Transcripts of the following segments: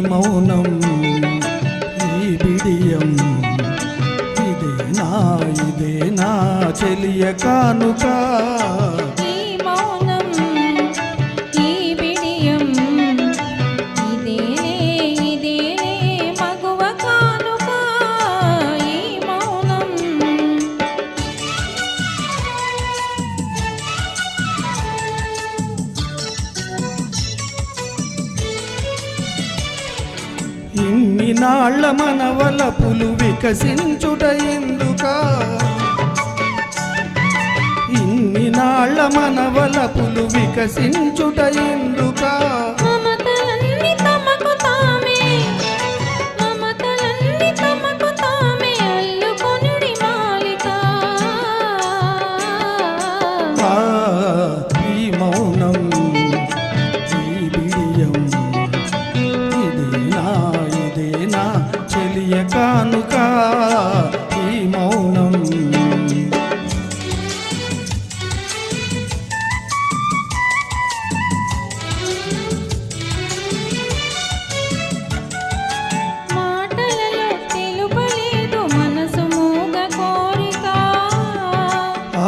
మౌనం ఈ బిడియం. ఇదే నా ఇదే నా చెలియ కానుకా. నాళ్ళ మనవల పులు వికసించుట ఎందుక? ఇన్ని నాళ్ళ మనవల పులు వికసించుట ఎందుకా?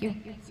Thank you.